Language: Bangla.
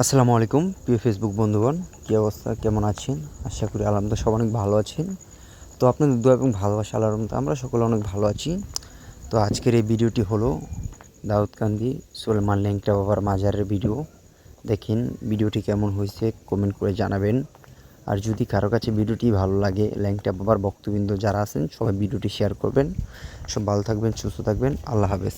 আসসালামু আলাইকুম, প্রিয় ফেসবুক বন্ধুগণ, কী অবস্থা, কেমন আছেন? আশা করি আলহামদুলিল্লাহ সব অনেক ভালো আছেন। তো আপনাদের দোয়া এবং ভালোবাসা, আল্লাহর আমরা সকলে অনেক ভালো আছি। তো আজকের এই ভিডিওটি হলো দাউদকান্দি সুলমান ল্যাংটা বাবার মাজারের ভিডিও। দেখেন ভিডিওটি কেমন হয়েছে কমেন্ট করে জানাবেন। আর যদি কারও কাছে ভিডিওটি ভালো লাগে, ল্যাংটা বাবার ভক্তবৃন্দ যারা আছেন, সবাই ভিডিওটি শেয়ার করবেন। সব ভালো থাকবেন, সুস্থ থাকবেন, আল্লাহ হাফেজ।